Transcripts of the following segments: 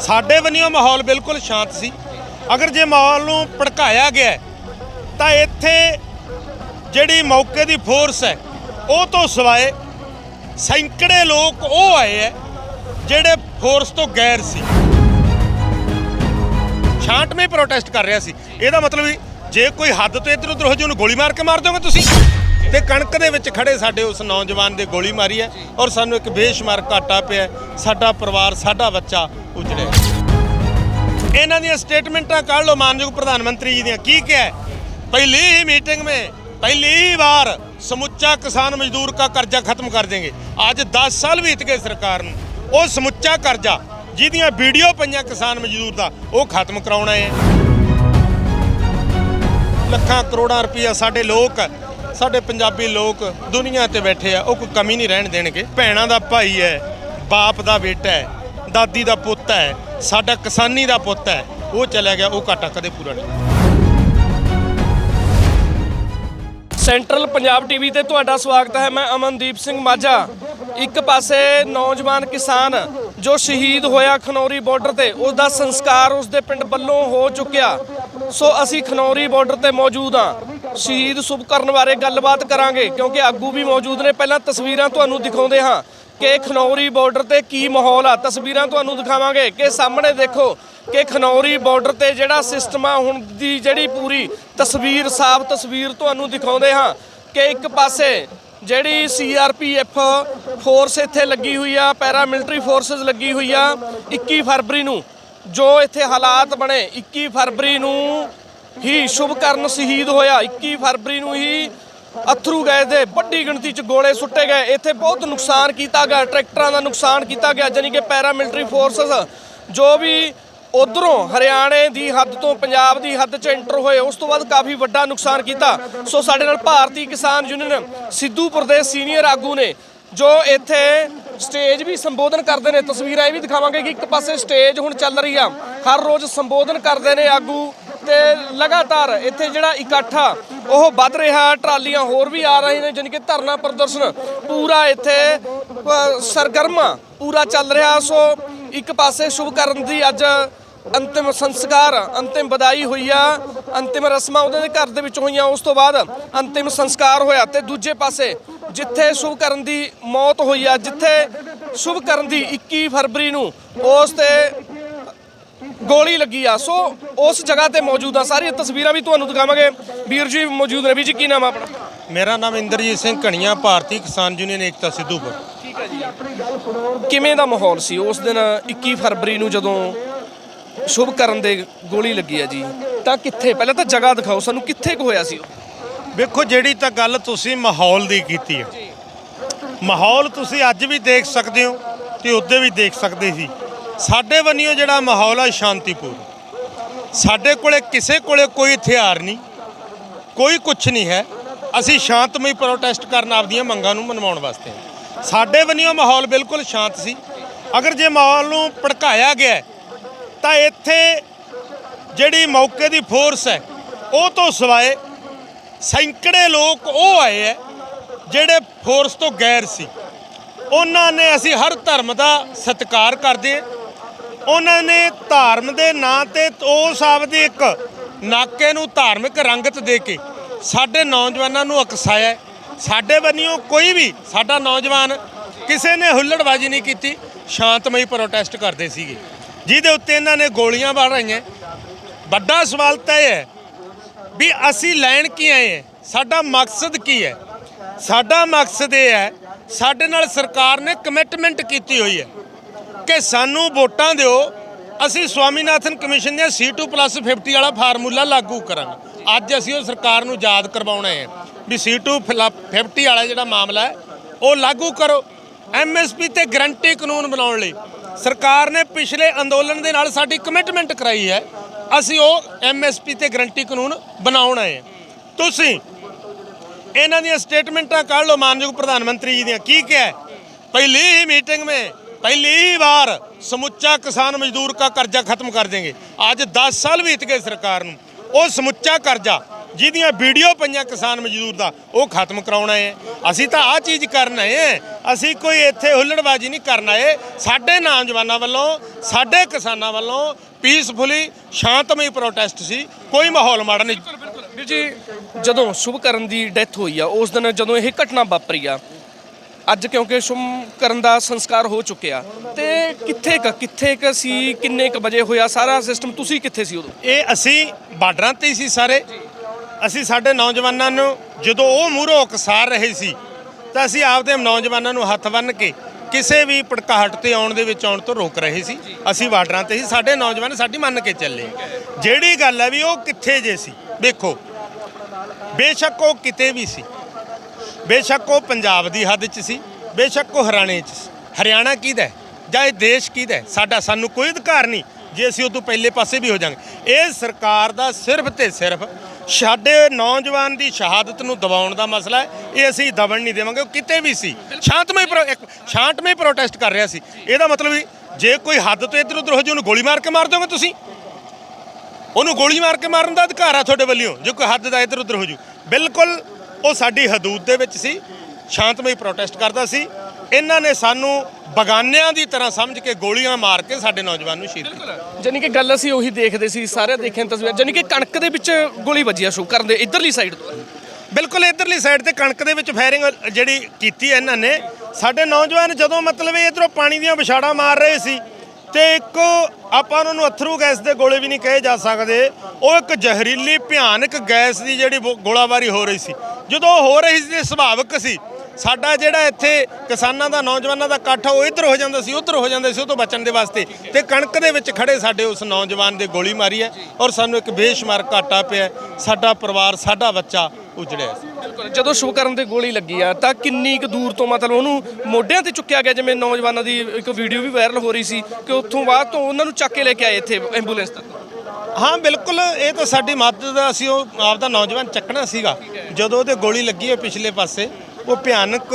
ਸਾਡੇ ਵੱਲੋਂ ਮਾਹੌਲ ਬਿਲਕੁਲ ਸ਼ਾਂਤ ਸੀ। ਅਗਰ ਜੇ ਮਾਹੌਲ ਨੂੰ ਭੜਕਾਇਆ ਗਿਆ ਤਾਂ ਇੱਥੇ ਜਿਹੜੀ ਮੌਕੇ ਦੀ ਫੋਰਸ ਹੈ, ਉਹ ਤੋਂ ਸਿਵਾਏ ਸੈਂਕੜੇ ਲੋਕ ਉਹ ਆਏ ਹੈ, ਜਿਹੜੇ ਫੋਰਸ ਤੋਂ ਗੈਰ ਸੀ। ਸ਼ਾਂਤਮਈ ਪ੍ਰੋਟੈਸਟ ਕਰ ਰਿਹਾ ਸੀ। ਇਹਦਾ ਮਤਲਬ ਵੀ ਜੇ ਕੋਈ ਹੱਦ ਤੋਂ ਇੱਧਰ ਉੱਧਰ ਹੋ ਜੇ ਉਹਨੂੰ ਗੋਲੀ ਮਾਰ ਕੇ ਮਾਰ ਦੋਗੇ ਤੁਸੀਂ? ਤੇ ਕਣਕ ਦੇ ਵਿੱਚ ਖੜੇ ਸਾਡੇ ਉਸ ਨੌਜਵਾਨ ਦੇ ਗੋਲੀ ਮਾਰੀ ਹੈ ਔਰ ਸਾਨੂੰ ਇੱਕ ਬੇਸ਼ੁਮਾਰ ਘਾਟਾ ਪਿਆ ਸਾਡਾ ਪਰਿਵਾਰ, ਸਾਡਾ ਬੱਚਾ ਉਜੜੇ। ਇਹਨਾਂ ਦੀਆਂ ਸਟੇਟਮੈਂਟਾਂ ਕੱਢ ਲਓ ਮਾਨਯੋਗ ਪ੍ਰਧਾਨ ਮੰਤਰੀ ਜੀ ਦੀਆਂ। ਕੀ ਕਿਹਾ ਪਹਿਲੀ ਹੀ ਮੀਟਿੰਗ ਮੇ, ਪਹਿਲੀ ਵਾਰ ਸਮੁੱਚਾ ਕਿਸਾਨ ਮਜ਼ਦੂਰ ਦਾ ਕਰਜ਼ਾ ਖਤਮ ਕਰ ਦੇਂਗੇ ਅੱਜ 10 ਸਾਲ ਬੀਤ ਗਏ ਸਰਕਾਰ ਨੂੰ। ਉਹ ਸਮੁੱਚਾ ਕਰਜ਼ਾ, ਜਿਹਦੀਆਂ ਵੀਡੀਓ ਪਈਆਂ ਕਿਸਾਨ ਮਜ਼ਦੂਰ ਦਾ, ਉਹ ਖਤਮ ਕਰਾਉਣਾ ਹੈ। ਲੱਖਾਂ ਕਰੋੜਾਂ ਰੁਪਈਆ ਸਾਡੇ ਲੋਕ, ਸਾਡੇ ਪੰਜਾਬੀ ਲੋਕ ਦੁਨੀਆ ਤੇ ਬੈਠੇ ਆ, ਉਹ ਕੋਈ ਕਮੀ ਨਹੀਂ ਰਹਿਣ ਦੇਣਗੇ। ਭੈਣਾਂ ਦਾ ਭਾਈ ਹੈ, ਬਾਪ ਦਾ ਬੇਟਾ ਹੈ। ਦਾਦੀ ਦਾ ਪੁੱਤ ਹੈ, ਸਾਡਾ ਕਿਸਾਨੀ ਦਾ ਪੁੱਤ ਹੈ, ਉਹ ਚਲਾ ਗਿਆ, ਉਹ ਘਾਟਾ ਕਦੇ ਪੂਰਾ ਨਹੀਂ ਸੈਂਟਰਲ ਪੰਜਾਬ ਟੀਵੀ ਤੇ ਤੁਹਾਡਾ ਸਵਾਗਤ ਹੈ, ਮੈਂ ਅਮਨਦੀਪ ਸਿੰਘ ਮਾਝਾ। ਇੱਕ ਪਾਸੇ ਨੌਜਵਾਨ ਕਿਸਾਨ ਜੋ ਸ਼ਹੀਦ ਹੋਇਆ ਖਨੌਰੀ ਬਾਰਡਰ ਤੇ ਉਸ ਦਾ ਸੰਸਕਾਰ ਉਸ ਦੇ ਪਿੰਡ ਵੱਲੋਂ ਹੋ ਚੁੱਕਿਆ। ਸੋ ਅਸੀਂ ਖਨੌਰੀ ਬਾਰਡਰ ਤੇ ਮੌਜੂਦ ਹਾਂ। ਸ਼ਹੀਦ ਸ਼ੁਭ ਕਰਨ ਬਾਰੇ ਗੱਲਬਾਤ ਕਰਾਂਗੇ, ਕਿਉਂਕਿ ਆਗੂ ਵੀ ਮੌਜੂਦ ਨੇ। ਪਹਿਲਾਂ ਤਸਵੀਰਾਂ ਤੁਹਾਨੂੰ ਦਿਖਾਉਂਦੇ ਹਾਂ। ਕਿ ਖਨੌਰੀ ਬਾਰਡਰ ਤੇ ਕੀ ਮਾਹੌਲ ਆ? ਤਸਵੀਰਾਂ ਤੁਹਾਨੂੰ ਦਿਖਾਵਾਂਗੇ ਕਿ ਸਾਹਮਣੇ ਦੇਖੋ ਕਿ ਖਨੌਰੀ ਬਾਰਡਰ ਤੇ ਜਿਹੜਾ ਸਿਸਟਮ ਆ, ਹੁਣ ਦੀ ਜਿਹੜੀ ਪੂਰੀ ਤਸਵੀਰ, ਸਾਫ਼ ਤਸਵੀਰ ਤੁਹਾਨੂੰ ਦਿਖਾਉਂਦੇ ਹਾਂ ਕਿ ਇੱਕ ਪਾਸੇ ਜਿਹੜੀ ਸੀਆਰਪੀਐਫ ਫੋਰਸ ਇੱਥੇ ਲੱਗੀ ਹੋਈ ਆ ਪੈਰਾ ਮਿਲਟਰੀ ਫੋਰਸਸ ਲੱਗੀ ਹੋਈ ਆ 21 ਫਰਵਰੀ ਨੂੰ, ਜੋ ਇੱਥੇ ਹਾਲਾਤ ਬਣੇ 21 ਫਰਵਰੀ ਨੂੰ ਹੀ ਸ਼ੁਭਕਰਨ ਸ਼ਹੀਦ ਹੋਇਆ 21 ਫਰਵਰੀ ਨੂੰ ਹੀ ਅਥਰੂ ਗਏ ਦੇ ਵੱਡੀ ਗਿਣਤੀ 'ਚ ਗੋਲੇ ਸੁੱਟੇ ਗਏ। ਇੱਥੇ ਬਹੁਤ ਨੁਕਸਾਨ ਕੀਤਾ ਗਿਆ, ਟਰੈਕਟਰਾਂ ਦਾ ਨੁਕਸਾਨ ਕੀਤਾ ਗਿਆ ਜਾਨੀ ਕਿ ਪੈਰਾ ਮਿਲਟਰੀ ਫੋਰਸਸ, ਜੋ ਵੀ ਉਧਰੋਂ ਹਰਿਆਣੇ ਦੀ ਹੱਦ ਤੋਂ ਪੰਜਾਬ ਦੀ ਹੱਦ 'ਚ ਐਂਟਰ ਹੋਏ, ਉਸ ਤੋਂ ਬਾਅਦ ਕਾਫੀ ਵੱਡਾ ਨੁਕਸਾਨ ਕੀਤਾ। ਸੋ ਸਾਡੇ ਨਾਲ ਭਾਰਤੀ ਕਿਸਾਨ ਯੂਨੀਅਨ ਸਿੱਧੂਪੁਰ ਦੇ ਸੀਨੀਅਰ ਆਗੂ ਨੇ, ਜੋ ਇੱਥੇ ਸਟੇਜ ਵੀ ਸੰਬੋਧਨ ਕਰਦੇ ਨੇ। ਤਸਵੀਰਾਂ ਇਹ ਵੀ ਦਿਖਾਵਾਂਗੇ ਕਿ ਇੱਕ ਪਾਸੇ ਸਟੇਜ ਹੁਣ ਚੱਲ ਰਹੀ ਆ। ਹਰ ਰੋਜ਼ ਸੰਬੋਧਨ ਕਰਦੇ ਨੇ ਆਗੂ। ਤੇ ਲਗਾਤਾਰ ਇੱਥੇ ਜਿਹੜਾ ਇਕੱਠਾ ਉਹ ਵੱਧ ਰਿਹਾ ਟਰਾਲੀਆਂ ਹੋਰ ਵੀ ਆ ਰਹੀਆਂ ਨੇ ਜਾਣੀ ਕਿ ਧਰਨਾ ਪ੍ਰਦਰਸ਼ਨ ਪੂਰਾ ਇੱਥੇ ਅ, ਸਰਗਰਮ ਪੂਰਾ ਚੱਲ ਰਿਹਾ। ਸੋ ਇੱਕ ਪਾਸੇ ਸ਼ੁਭਕਰਨ ਦੀ ਅੱਜ ਅੰਤਿਮ ਸੰਸਕਾਰ ਅੰਤਿਮ ਵਿਦਾਈ ਹੋਈ ਆ ਅੰਤਿਮ ਰਸਮਾਂ ਉਹਦੇ ਦੇ ਘਰ ਦੇ ਵਿੱਚ ਹੋਈਆਂ ਉਸ ਤੋਂ ਬਾਅਦ ਅੰਤਿਮ ਸੰਸਕਾਰ ਹੋਇਆ ਤੇ ਦੂਜੇ ਪਾਸੇ ਜਿੱਥੇ ਸ਼ੁਭਕਰਨ ਦੀ ਮੌਤ ਹੋਈ ਆ ਜਿੱਥੇ ਸ਼ੁਭਕਰਨ ਦੀ 21 ਫਰਵਰੀ ਨੂੰ ਉਸ ਤੇ ਗੋਲੀ ਲੱਗੀ ਆ। ਸੋ ਉਸ ਜਗ੍ਹਾ ਤੇ ਮੌਜੂਦ ਆ। ਸਾਰੀਆਂ ਤਸਵੀਰਾਂ ਵੀ ਤੁਹਾਨੂੰ ਦਿਖਾਵਾਂਗੇ। ਵੀਰ ਜੀ ਮੌਜੂਦ ਨੇ। ਵੀਰ ਜੀ ਕੀ ਨਾਮ ਆ ਆਪਣਾ? ਮੇਰਾ ਨਾਮ ਇੰਦਰਜੀਤ ਸਿੰਘ ਘਣੀਆਂ ਭਾਰਤੀ ਕਿਸਾਨ ਯੂਨੀਅਨ ਏਕਤਾ ਸਿੱਧੂਪੁਰ। ਠੀਕ ਹੈ ਜੀ। ਕਿਵੇਂ ਦਾ ਮਾਹੌਲ ਸੀ? ਉਸ ਦਿਨ 21 ਫਰਵਰੀ ਨੂੰ ਜਦੋਂ ਸ਼ੁਭਕਰਨ ਦੇ ਗੋਲੀ ਲੱਗੀ ਆ ਜੀ ਤਾਂ ਕਿੱਥੇ? ਪਹਿਲਾਂ ਤਾਂ ਜਗ੍ਹਾ ਦਿਖਾਓ ਸਾਨੂੰ ਕਿੱਥੇ ਕੁ ਹੋਇਆ ਸੀ ਉਹ? ਵੇਖੋ ਜਿਹੜੀ ਤਾਂ ਗੱਲ ਤੁਸੀਂ ਮਾਹੌਲ ਦੀ ਕੀਤੀ ਹੈ ਮਾਹੌਲ ਤੁਸੀਂ ਅੱਜ ਵੀ ਦੇਖ ਸਕਦੇ ਹੋ ਤੇ ਉੱਦੇ ਵੀ ਦੇਖ ਸਕਦੇ ਸੀ। ਸਾਡੇ ਵੱਲੋਂ ਜਿਹੜਾ ਮਾਹੌਲ ਆ ਸ਼ਾਂਤੀਪੂਰਨ। ਸਾਡੇ ਕੋਲੇ ਕਿਸੇ ਕੋਲੇ ਕੋਈ ਹਥਿਆਰ ਨਹੀਂ, ਕੋਈ ਕੁਝ ਨਹੀਂ ਹੈ। ਅਸੀਂ ਸ਼ਾਂਤਮਈ ਪ੍ਰੋਟੈਸਟ ਕਰਨ ਆਪਦੀਆਂ ਮੰਗਾਂ ਨੂੰ ਮਨਵਾਉਣ ਵਾਸਤੇ ਸਾਡੇ ਵੱਲੋਂ ਮਾਹੌਲ ਬਿਲਕੁਲ ਸ਼ਾਂਤ ਸੀ। ਅਗਰ ਜੇ ਮਾਹੌਲ ਨੂੰ ਭੜਕਾਇਆ ਗਿਆ, ਤਾਂ ਇੱਥੇ ਜਿਹੜੀ ਮੌਕੇ ਦੀ ਫੋਰਸ ਹੈ, ਉਹ ਤੋਂ ਸਿਵਾਏ ਸੈਂਕੜੇ ਲੋਕ ਉਹ ਆਏ ਹੈ, ਜਿਹੜੇ ਫੋਰਸ ਤੋਂ ਗੈਰ ਸੀ। ਉਹਨਾਂ ਨੇ ਅਸੀਂ ਹਰ ਧਰਮ ਦਾ ਸਤਿਕਾਰ ਕਰਦੇ ਉਹਨਾਂ ਨੇ ਧਰਮ ਦੇ ਨਾਂ ਤੇ ਉਸ ਆਪਦੀ ਇੱਕ ਨਾਕੇ ਨੂੰ ਧਾਰਮਿਕ ਰੰਗਤ ਦੇ ਕੇ ਸਾਡੇ ਨੌਜਵਾਨਾਂ ਨੂੰ ਅਕਸਾਇਆ ਹੈ। ਸਾਡੇ ਵੱਲੋਂ ਕੋਈ ਵੀ ਸਾਡਾ ਨੌਜਵਾਨ ਕਿਸੇ ਨੇ ਹੁੱਲੜਬਾਜ਼ੀ ਨਹੀਂ ਕੀਤੀ, ਸ਼ਾਂਤਮਈ ਪ੍ਰੋਟੈਸਟ ਕਰਦੇ ਸੀਗੇ। ਜਿਹਦੇ ਉੱਤੇ ਇਹਨਾਂ ਨੇ ਗੋਲੀਆਂ ਮਾਰ ਵੱਡਾ ਸਵਾਲ ਤਾਂ ਇਹ ਹੈ ਵੀ ਅਸੀਂ ਲੈਣ ਕੀ ਆਏ ਹਾਂ? ਸਾਡਾ ਮਕਸਦ ਕੀ ਹੈ? ਸਾਡਾ ਮਕਸਦ ਇਹ ਹੈ ਸਾਡੇ ਨਾਲ ਸਰਕਾਰ ਨੇ ਕਮਿਟਮੈਂਟ ਕੀਤੀ ਹੋਈ ਹੈ। ਕਿ ਸਾਨੂੰ ਵੋਟਾਂ ਦਿਓ, ਅਸੀਂ ਸਵਾਮੀਨਾਥਨ ਕਮਿਸ਼ਨ ਦੀਆਂ C2+50 ਵਾਲਾ ਫਾਰਮੂਲਾ ਲਾਗੂ ਕਰਾਂਗੇ। ਅੱਜ ਅਸੀਂ ਉਹ ਸਰਕਾਰ ਨੂੰ ਯਾਦ ਕਰਵਾਉਣਾ ਹੈ ਵੀ C250 ਵਾਲਾ ਜਿਹੜਾ ਮਾਮਲਾ ਹੈ, ਉਹ ਲਾਗੂ ਕਰੋ। ਐਮਐਸਪੀ ਤੇ ਗਰੰਟੀ ਕਾਨੂੰਨ ਬਣਾਉਣ ਲਈ ਸਰਕਾਰ ਨੇ ਪਿਛਲੇ ਅੰਦੋਲਨ ਦੇ ਨਾਲ ਸਾਡੀ ਕਮਿਟਮੈਂਟ ਕਰਾਈ ਹੈ। ਅਸੀਂ ਉਹ ਐਮਐਸਪੀ ਤੇ ਗਰੰਟੀ ਕਾਨੂੰਨ ਬਣਾਉਣਾ ਹੈ। ਤੁਸੀਂ ਇਹਨਾਂ ਦੀਆਂ ਸਟੇਟਮੈਂਟਾਂ ਕੱਢ ਲਓ ਮਾਨਯੋਗ ਪ੍ਰਧਾਨ ਮੰਤਰੀ ਜੀ ਦੀਆਂ। ਕੀ ਕਿਹਾ ਪਹਿਲੀ ਹੀ ਮੀਟਿੰਗ ਮੇ ਪਹਿਲੀ ਵਾਰ ਸਮੁੱਚਾ ਕਿਸਾਨ ਮਜ਼ਦੂਰ का ਕਰਜ਼ਾ ਖਤਮ ਕਰ देंगे ਅੱਜ 10 ਸਾਲ ਬੀਤ ਗਏ ਸਰਕਾਰ ਨੂੰ। ਉਹ ਸਮੁੱਚਾ ਕਰਜ਼ਾ, ਜਿਹਦੀਆਂ ਵੀਡੀਓ ਪਈਆਂ ਕਿਸਾਨ ਮਜ਼ਦੂਰ ਦਾ, ਉਹ ਖਤਮ ਕਰਾਉਣਾ ਹੈ। ਅਸੀਂ ਤਾਂ ਆਹ ਚੀਜ਼ ਕਰਨ ਆਏ ਹਾਂ। ਅਸੀਂ ਕੋਈ ਇੱਥੇ ਹੁੱਲੜਬਾਜ਼ੀ ਨਹੀਂ ਕਰਨ ਆਏ। ਸਾਡੇ ਨੌਜਵਾਨਾਂ ਵੱਲੋਂ, ਸਾਡੇ ਕਿਸਾਨਾਂ ਵੱਲੋਂ ਪੀਸਫੁਲੀ ਸ਼ਾਂਤਮਈ ਪ੍ਰੋਟੈਸਟ ਸੀ। ਕੋਈ ਮਾਹੌਲ ਮਾੜਾ ਨਹੀਂ। ਜੀ, ਜਦੋਂ ਸ਼ੁਭਕਰਨ ਦੀ ਡੈਥ ਹੋਈ ਆ, ਉਸ ਦਿਨ ਜਦੋਂ ਇਹ ਘਟਨਾ ਵਾਪਰੀ ਆ ਅੱਜ ਕਿਉਂਕਿ ਸ਼ੁਭਕਰਨ ਦਾ ਸੰਸਕਾਰ ਹੋ ਚੁੱਕਿਆ। ਤੇ ਕਿੱਥੇ ਕ ਕਿੱਥੇ ਕ ਸੀ, ਕਿੰਨੇ ਕ ਵਜੇ ਹੋਇਆ, ਸਾਰਾ ਸਿਸਟਮ ਤੁਸੀਂ ਕਿੱਥੇ ਸੀ ਉਦੋਂ? ਇਹ ਅਸੀਂ ਬਾਰਡਰਾਂ ਤੇ ਹੀ ਸੀ ਸਾਰੇ। ਅਸੀਂ ਸਾਡੇ ਨੌਜਵਾਨਾਂ ਨੂੰ ਜਦੋਂ ਉਹ ਮੂਹਰੋਂ ਉਕਸਾਰ ਰਹੇ ਸੀ, ਤਾਂ ਅਸੀਂ ਆਪਦੇ ਨੌਜਵਾਨਾਂ ਨੂੰ ਹੱਥ ਬੰਨ੍ਹ ਕੇ ਕਿਸੇ ਵੀ ਭੜਕਾਹਟ ਤੇ ਆਉਣ ਦੇ ਵਿੱਚ ਆਉਣ ਤੋਂ ਰੋਕ ਰਹੇ ਸੀ। ਅਸੀਂ ਬਾਰਡਰਾਂ ਤੇ ਸੀ ਸਾਡੇ ਨੌਜਵਾਨ ਸਾਡੀ ਮੰਨ ਕੇ ਚੱਲੇ। ਜਿਹੜੀ ਗੱਲ ਹੈ ਵੀ ਉਹ ਕਿੱਥੇ ਜੇ ਸੀ ਦੇਖੋ ਬੇਸ਼ੱਕ ਉਹ ਕਿਤੇ ਵੀ ਸੀ। ਬੇਸ਼ੱਕ ਉਹ ਪੰਜਾਬ ਦੀ ਹੱਦ 'ਚ ਸੀ, ਬੇਸ਼ੱਕ ਉਹ ਹਰਿਆਣੇ 'ਚ ਸੀ। ਹਰਿਆਣਾ ਕਿਹਦਾ ਜਾਂ ਇਹ ਦੇਸ਼ ਕਿਹਦਾ ਸਾਡਾ, ਸਾਨੂੰ ਕੋਈ ਅਧਿਕਾਰ ਨਹੀਂ, ਜੇ ਅਸੀਂ ਉਦੋਂ ਪਹਿਲੇ ਪਾਸੇ ਵੀ ਹੋ ਜਾਵਾਂਗੇ ਇਹ ਸਰਕਾਰ ਦਾ ਸਿਰਫ ਤੇ ਸਿਰਫ ਸਾਡੇ ਨੌਜਵਾਨ ਦੀ ਸ਼ਹਾਦਤ ਨੂੰ ਦਬਾਉਣ ਦਾ ਮਸਲਾ ਹੈ। ਇਹ ਅਸੀਂ ਦਬਣ ਨਹੀਂ ਦੇਵਾਂਗੇ, ਉਹ ਕਿਤੇ ਵੀ ਸੀ। ਸ਼ਾਂਤਮਈ ਪ੍ਰੋ- ਸ਼ਾਂਤਮਈ ਪ੍ਰੋਟੈਸਟ ਕਰ ਰਿਹਾ ਸੀ। ਇਹਦਾ ਮਤਲਬ ਜੇ ਕੋਈ ਹੱਦ ਤੋਂ ਇੱਧਰ ਉੱਧਰ ਹੋ ਜੇ, ਉਹਨੂੰ ਗੋਲੀ ਮਾਰ ਕੇ ਮਾਰ ਦੋਗੇ ਤੁਸੀਂ? ਉਹਨੂੰ ਗੋਲੀ ਮਾਰ ਕੇ ਮਾਰਨ ਦਾ ਅਧਿਕਾਰ ਆ ਤੁਹਾਡੇ ਵੱਲੋਂ, ਜੇ ਕੋਈ ਹੱਦ ਦਾ ਇੱਧਰ ਉੱਧਰ ਹੋ ਜੂ। ਬਿਲਕੁਲ ਉਹ ਸਾਡੀ ਹਦੂਦ ਦੇ ਵਿੱਚ ਸੀ ਸ਼ਾਂਤਮਈ ਪ੍ਰੋਟੈਸਟ ਕਰਦਾ ਸੀ। ਇਹਨਾਂ ਨੇ ਸਾਨੂੰ ਬਗਾਨਿਆਂ ਦੀ ਤਰ੍ਹਾਂ ਸਮਝ ਕੇ ਗੋਲੀਆਂ ਮਾਰ ਕੇ ਸਾਡੇ ਨੌਜਵਾਨ ਨੂੰ ਸ਼ਹੀਦ ਕੀਤਾ। ਜਾਨੀ ਕਿ ਗੱਲ ਅਸੀਂ ਉਹੀ ਦੇਖਦੇ ਸੀ ਸਾਰੇ ਦੇਖੇ ਤਸਵੀਰ ਜਾਨੀ ਕਿ ਕਣਕ ਦੇ ਵਿੱਚ ਗੋਲੀ ਵੱਜੀ ਆ ਸ਼ੁਭਕਰਨ ਦੇ ਇਧਰਲੀ ਸਾਈਡ ਤੋਂ। ਬਿਲਕੁਲ ਇਧਰਲੀ ਸਾਈਡ ਤੇ ਕਣਕ ਦੇ ਵਿੱਚ ਫਾਇਰਿੰਗ ਜਿਹੜੀ ਕੀਤੀ ਹੈ ਇਹਨਾਂ ਨੇ ਸਾਡੇ ਨੌਜਵਾਨ ਜਦੋਂ ਮਤਲਬ ਇਧਰੋਂ ਪਾਣੀ ਦੀਆਂ ਵਿਛਾੜਾਂ ਮਾਰ ਰਹੇ ਸੀ ਤੇ ਇੱਕ ਆਪਾਂ ਉਹਨਾਂ ਨੂੰ ਅਥਰੂ ਗੈਸ ਦੇ ਗੋਲੇ ਵੀ ਨਹੀਂ ਕਹੇ ਜਾ ਸਕਦੇ ਉਹ ਇੱਕ ਜ਼ਹਿਰੀਲੀ ਭਿਆਨਕ ਗੈਸ ਦੀ ਜਿਹੜੀ ਗੋਲਾਬਾਰੀ ਹੋ ਰਹੀ ਸੀ। ਜਦੋਂ ਹੋ ਰਹੀ ਸੀ ਸੁਭਾਵਿਕ ਸੀ। ਸਾਡਾ ਜਿਹੜਾ ਇੱਥੇ ਕਿਸਾਨਾਂ ਦਾ ਨੌਜਵਾਨਾਂ ਦਾ ਇਕੱਠ ਉਹ ਇੱਧਰ ਹੋ ਜਾਂਦਾ ਸੀ ਉੱਧਰ ਹੋ ਜਾਂਦਾ ਸੀ ਉਹ ਤੋਂ ਬਚਣ ਦੇ ਵਾਸਤੇ। ਤੇ ਕਣਕ ਦੇ ਵਿੱਚ ਖੜੇ ਸਾਡੇ ਉਸ ਨੌਜਵਾਨ ਦੇ ਗੋਲੀ ਮਾਰੀ ਹੈ ਔਰ ਸਾਨੂੰ ਇੱਕ ਬੇਸ਼ੁਮਾਰ ਘਾਟਾ ਪਿਆ। ਸਾਡਾ ਪਰਿਵਾਰ ਸਾਡਾ ਬੱਚਾ ਉਜੜਿਆ ਸੀ ਬਿਲਕੁਲ ਜਦੋਂ ਸ਼ੁਭਕਰਨ ਤੇ ਗੋਲੀ ਲੱਗੀ ਆ ਤਾਂ ਕਿੰਨੀ ਕੁ ਦੂਰ ਤੋਂ ਮਤਲਬ ਉਹਨੂੰ ਮੋਢਿਆਂ ਤੇ ਚੁੱਕਿਆ ਗਿਆ ਜਿਵੇਂ ਨੌਜਵਾਨਾਂ ਦੀ ਇੱਕ ਵੀਡੀਓ ਵੀ ਵਾਇਰਲ ਹੋ ਰਹੀ ਸੀ ਕਿ ਉੱਥੋਂ ਬਾਅਦ ਤੋਂ ਉਹਨਾਂ ਨੂੰ ਚੱਕ ਕੇ ਲੈ ਕੇ ਆਏ ਇੱਥੇ ਐਂਬੂਲੈਂਸ ਤੱਕ? ਹਾਂ ਬਿਲਕੁਲ ਇਹ ਤਾਂ ਸਾਡੀ ਮਦਦ ਦਾ ਅਸੀਂ ਉਹ ਆਪਦਾ ਨੌਜਵਾਨ ਚੱਕਣਾ ਸੀਗਾ। ਜਦੋਂ ਉਹਦੇ ਗੋਲੀ ਲੱਗੀ ਹੈ ਪਿਛਲੇ ਪਾਸੇ ਉਹ ਭਿਆਨਕ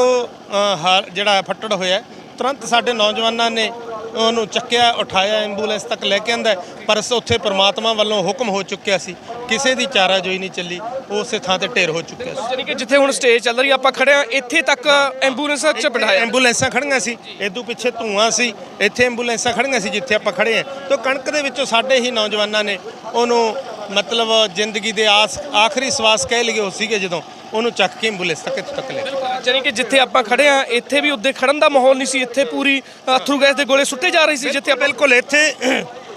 ਜਿਹੜਾ ਫੱਟੜ ਹੋਇਆ ਤੁਰੰਤ ਸਾਡੇ ਨੌਜਵਾਨਾਂ ਨੇ ਉਹਨੂੰ ਚੱਕਿਆ ਉਠਾਇਆ ਐਂਬੂਲੈਂਸ ਤੱਕ ਲੈ ਕੇ ਆਂਦਾ ਪਰ ਉੱਥੇ ਪ੍ਰਮਾਤਮਾ ਵੱਲੋਂ ਹੁਕਮ ਹੋ ਚੁੱਕਿਆ ਸੀ। ਕਿਸੇ ਦੀ ਚਾਰਾਜੋਈ ਨਹੀਂ ਚੱਲੀ ਉਹ ਉਸੇ ਥਾਂ ਤੇ ਢੇਰ ਹੋ ਚੁੱਕਿਆ ਸੀ। ਜਾਨੀ ਕਿ ਜਿੱਥੇ ਹੁਣ ਸਟੇਜ ਚੱਲ ਰਹੀ ਆਪਾਂ ਖੜੇ ਆ ਇੱਥੇ ਤੱਕ ਐਂਬੂਲੈਂਸ ਚ ਬਿਠਾਇਆ। ਐਂਬੂਲੈਂਸਾਂ ਖੜੀਆਂ ਸੀ ਇਦੋਂ ਪਿੱਛੇ ਧੂਆਂ ਸੀ ਇੱਥੇ ਐਂਬੂਲੈਂਸਾਂ ਖੜੀਆਂ ਸੀ ਜਿੱਥੇ ਆਪਾਂ ਖੜੇ ਆ ਤੇ ਕਣਕ ਦੇ ਵਿੱਚੋਂ ਸਾਡੇ ਹੀ ਨੌਜਵਾਨਾਂ ਨੇ ਉਹਨੂੰ ਮਤਲਬ ਜ਼ਿੰਦਗੀ ਦੇ ਆਸ ਆਖਰੀ ਸਵਾਸ ਕਹਿ ਲਈਏ ਉਹ ਸੀਗੇ ਜਦੋਂ ਉਹਨੂੰ ਚੱਕ ਕੇ ਐਂਬੂਲੈਂਸ ਤੱਕ ਤੱਕ ਲੈ ਜਾਨੀ ਕਿ ਜਿੱਥੇ ਆਪਾਂ ਖੜੇ ਆ ਇੱਥੇ ਵੀ ਉੱਦੇ ਖੜਨ ਦਾ ਮਾਹੌਲ ਨਹੀਂ ਸੀ ਇੱਥੇ ਪੂਰੀ ਅਥਰੂ ਗੈਸ ਦੇ ਗੋਲੇ ਸੁੱਟੇ ਜਾ ਰਹੇ ਸੀ ਜਿੱਥੇ ਬਿਲਕੁਲ ਇੱਥੇ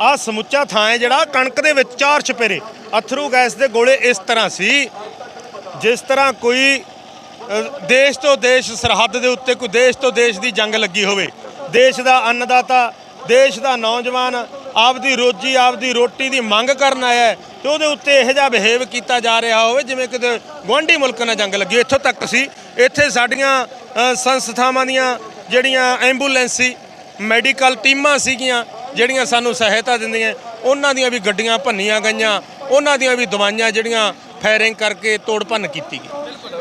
ਆ ਸਮੁੱਚਾ ਥਾਂ ਹੈ ਜਿਹੜਾ ਕਣਕ ਦੇ ਵਿੱਚ ਚਾਰ ਚਪੇਰੇ ਅਥਰੂ ਗੈਸ ਦੇ ਗੋਲੇ ਇਸ ਤਰ੍ਹਾਂ ਸੀ ਜਿਸ ਤਰ੍ਹਾਂ ਕੋਈ ਦੇਸ਼ ਤੋਂ ਦੇਸ਼ ਸਰਹੱਦ ਦੇ ਉੱਤੇ ਕੋਈ ਦੇਸ਼ ਤੋਂ ਦੇਸ਼ ਦੀ ਜੰਗ ਲੱਗੀ ਹੋਵੇ। ਦੇਸ਼ ਦਾ ਅੰਨਦਾਤਾ ਦੇਸ਼ ਦਾ ਨੌਜਵਾਨ ਆਪਦੀ ਰੋਜੀ, ਆਪਦੀ ਰੋਟੀ ਦੀ ਮੰਗ ਕਰਨ ਆਇਆ ਹੈ ਤੇ ਉਹਦੇ ਉੱਤੇ ਇਹੋ ਜਿਹਾ ਬਿਹੇਵ ਕੀਤਾ ਜਾ ਰਿਹਾ ਹੋਵੇ, ਜਿਵੇਂ ਕਿਤੇ ਗੁਆਂਢੀ ਮੁਲਕ ਨਾਲ ਜੰਗ ਲੱਗੀ ਇੱਥੋਂ ਤੱਕ ਸੀ। ਇੱਥੇ ਸਾਡੀਆਂ ਸੰਸਥਾਵਾਂ ਦੀਆਂ ਜਿਹੜੀਆਂ ਐਂਬੂਲੈਂਸ ਸੀ ਮੈਡੀਕਲ ਟੀਮਾਂ ਸੀਗੀਆਂ, ਜਿਹੜੀਆਂ ਸਾਨੂੰ ਸਹਾਇਤਾ ਦਿੰਦੀਆਂ। ਉਹਨਾਂ ਦੀਆਂ ਵੀ ਗੱਡੀਆਂ ਭੰਨੀਆਂ ਗਈਆਂ। ਉਹਨਾਂ ਦੀਆਂ ਵੀ ਦਵਾਈਆਂ ਜਿਹੜੀਆਂ ਫਾਇਰਿੰਗ ਕਰਕੇ ਤੋੜ ਭੰਨ ਕੀਤੀ ਗਈ।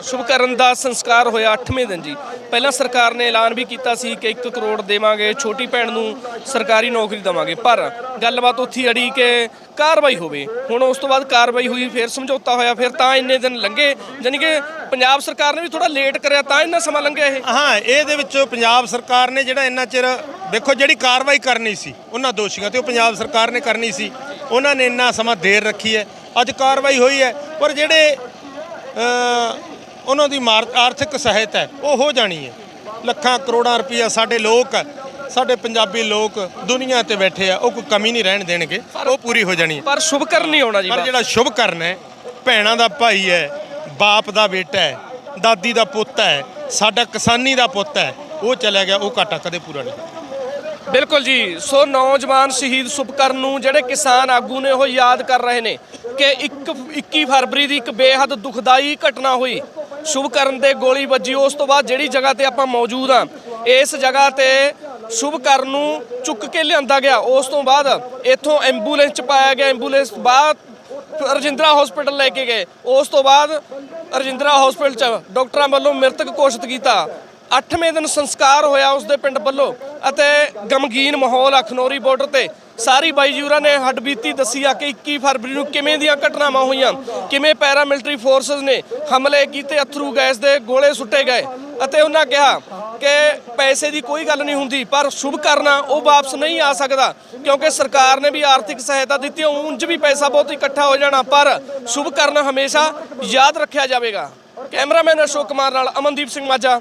ਸ਼ੁਭਕਰਨ ਦਾ ਸੰਸਕਾਰ ਹੋਇਆ 8ਵੇਂ ਦਿਨ ਜੀ। ਪਹਿਲਾਂ ਸਰਕਾਰ ਨੇ ਐਲਾਨ ਵੀ ਕੀਤਾ ਸੀ ਕਿ 1 ਕਰੋੜ ਦੇਵਾਂਗੇ, ਛੋਟੀ ਭੈਣ ਨੂੰ ਸਰਕਾਰੀ ਨੌਕਰੀ ਦੇਵਾਂਗੇ। ਪਰ ਗੱਲਬਾਤ ਉੱਥੀ ਅੜੀ ਕਿ ਕਾਰਵਾਈ ਹੋਵੇ। ਹੁਣ ਉਸ ਤੋਂ ਬਾਅਦ ਕਾਰਵਾਈ ਹੋਈ, ਫਿਰ ਸਮਝੌਤਾ ਹੋਇਆ, ਫਿਰ ਤਾਂ ਇੰਨੇ ਦਿਨ ਲੰਘੇ। ਯਾਨੀ ਕਿ ਪੰਜਾਬ ਸਰਕਾਰ ਨੇ ਵੀ ਥੋੜਾ ਲੇਟ ਕਰਿਆ, ਤਾਂ ਇੰਨਾ ਸਮਾਂ ਲੰਘਿਆ ਇਹ? ਹਾਂ ਇਹਦੇ ਵਿੱਚ ਪੰਜਾਬ ਸਰਕਾਰ ਨੇ ਜਿਹੜਾ ਇੰਨਾ ਚਿਰ, ਦੇਖੋ ਜਿਹੜੀ ਕਾਰਵਾਈ ਕਰਨੀ ਸੀ, ਉਹਨਾਂ ਦੋਸ਼ੀਆਂ ਤੇ ਉਹ ਪੰਜਾਬ ਸਰਕਾਰ ਨੇ ਕਰਨੀ ਸੀ। ਉਹਨਾਂ ਨੇ ਇੰਨਾ ਸਮਾਂ ਦੇਰ ਰੱਖੀ ਹੈ। ਅੱਜ ਕਾਰਵਾਈ ਹੋਈ ਹੈ, ਪਰ ਜਿਹੜੇ ਉਹਨਾਂ ਦੀ ਆਰਥਿਕ ਸਹਾਇਤਾ ਹੈ ਉਹ ਹੋ ਜਾਣੀ ਹੈ। ਲੱਖਾਂ ਕਰੋੜਾਂ ਰੁਪਈਆ ਸਾਡੇ ਲੋਕ ਸਾਡੇ ਪੰਜਾਬੀ ਲੋਕ ਦੁਨੀਆ ਤੇ ਬੈਠੇ ਆ ਉਹ ਕੋਈ ਕਮੀ ਨਹੀਂ ਰਹਿਣ ਦੇਣਗੇ ਉਹ ਪੂਰੀ ਹੋ ਜਾਣੀ ਹੈ। ਪਰ ਸ਼ੁਭਕਰਨ ਨਹੀਂ ਆਉਣਾ ਜੀ ਪਰ ਜਿਹੜਾ ਸ਼ੁਭ ਕਰਨ ਹੈ ਭੈਣਾਂ ਦਾ ਭਾਈ ਹੈ ਬਾਪ ਦਾ ਬੇਟਾ ਹੈ ਦਾਦੀ ਦਾ ਪੁੱਤ ਹੈ ਸਾਡਾ ਕਿਸਾਨੀ ਦਾ ਪੁੱਤ ਹੈ ਉਹ ਚਲਾ ਗਿਆ ਉਹ ਘਾਟਾ ਕਦੇ ਪੂਰਾ ਨਹੀਂ। ਬਿਲਕੁਲ ਜੀ ਸੋ ਨੌਜਵਾਨ ਸ਼ਹੀਦ ਸੁਪਕਰਨ ਨੂੰ ਜਿਹੜੇ ਕਿਸਾਨ ਆਗੂ ਨੇ ਉਹ ਯਾਦ ਕਰ ਰਹੇ ਨੇ ਕਿ ਇੱਕ 21 ਫਰਵਰੀ ਦੀ ਇੱਕ ਬੇਹੱਦ ਦੁਖਦਾਈ ਘਟਨਾ ਹੋਈ। ਸ਼ੁਭਕਰਨ 'ਤੇ ਗੋਲੀ ਵੱਜੀ, ਉਸ ਤੋਂ ਬਾਅਦ ਜਿਹੜੀ ਜਗ੍ਹਾ ਤੇ ਆਪਾਂ ਮੌਜੂਦ ਆ ਇਸ ਜਗ੍ਹਾ ਤੇ ਸ਼ੁਭਕਰਨ ਨੂੰ ਚੁੱਕ ਕੇ ਲਿਆਂਦਾ ਗਿਆ। ਉਸ ਤੋਂ ਬਾਅਦ ਇੱਥੋਂ ਐਂਬੂਲੈਂਸ ਚ ਪਾਇਆ ਗਿਆ। ਐਂਬੂਲੈਂਸ ਬਾਅਦ ਰਜਿੰਦਰਾ ਹਸਪੀਟਲ ਲੈ ਕੇ ਗਏ। ਉਸ ਤੋਂ ਬਾਅਦ ਰਜਿੰਦਰਾ ਹਸਪੀਟਲ ਚ ਡਾਕਟਰਾਂ ਵੱਲੋਂ ਮ੍ਰਿਤਕ ਘੋਸ਼ਿਤ ਕੀਤਾ। ਅੱਠਵੇਂ ਦਿਨ ਸੰਸਕਾਰ ਹੋਇਆ ਉਸ ਦੇ ਪਿੰਡ ਵੱਲੋਂ ਅਤੇ ਗਮਗੀਨ ਮਾਹੌਲ ਅਖਨੋਰੀ ਖਨੌਰੀ ਬਾਰਡਰ ਤੇ। ਸਾਰੀ ਬਾਈ ਜੀ ਹੋਰਾਂ ਨੇ ਹੱਡਬੀਤੀ ਦੱਸੀ ਆ ਕਿ 21 ਫਰਵਰੀ ਨੂੰ ਕਿਵੇਂ ਦੀਆਂ ਘਟਨਾਵਾਂ ਹੋਈਆਂ, ਕਿਵੇਂ ਪੈਰਾ ਮਿਲਟਰੀ ਫੋਰਸਸ ਨੇ ਹਮਲੇ ਕੀਤੇ, ਅਥਰੂ ਗੈਸ ਦੇ ਗੋਲੇ ਸੁੱਟੇ ਗਏ ਅਤੇ ਉਹਨਾਂ ਕਿਹਾ ਕਿ ਪੈਸੇ ਦੀ ਕੋਈ ਗੱਲ ਨਹੀਂ ਹੁੰਦੀ, ਪਰ ਸ਼ੁਭ ਕਰਨਾ ਉਹ ਵਾਪਸ ਨਹੀਂ ਆ ਸਕਦਾ ਕਿਉਂਕਿ ਸਰਕਾਰ ਨੇ ਵੀ ਆਰਥਿਕ ਸਹਾਇਤਾ ਦਿੱਤੀ ਉਂਝ ਵੀ ਪੈਸਾ ਬਹੁਤ ਇਕੱਠਾ ਹੋ ਜਾਣਾ, ਪਰ ਸ਼ੁਭ ਕਰਨਾ ਹਮੇਸ਼ਾ ਯਾਦ ਰੱਖਿਆ ਜਾਵੇਗਾ। ਕੈਮਰਾਮੈਨ ਅਸ਼ੋਕ ਕੁਮਾਰ ਨਾਲ ਅਮਨਦੀਪ ਸਿੰਘ ਮਾਝਾ।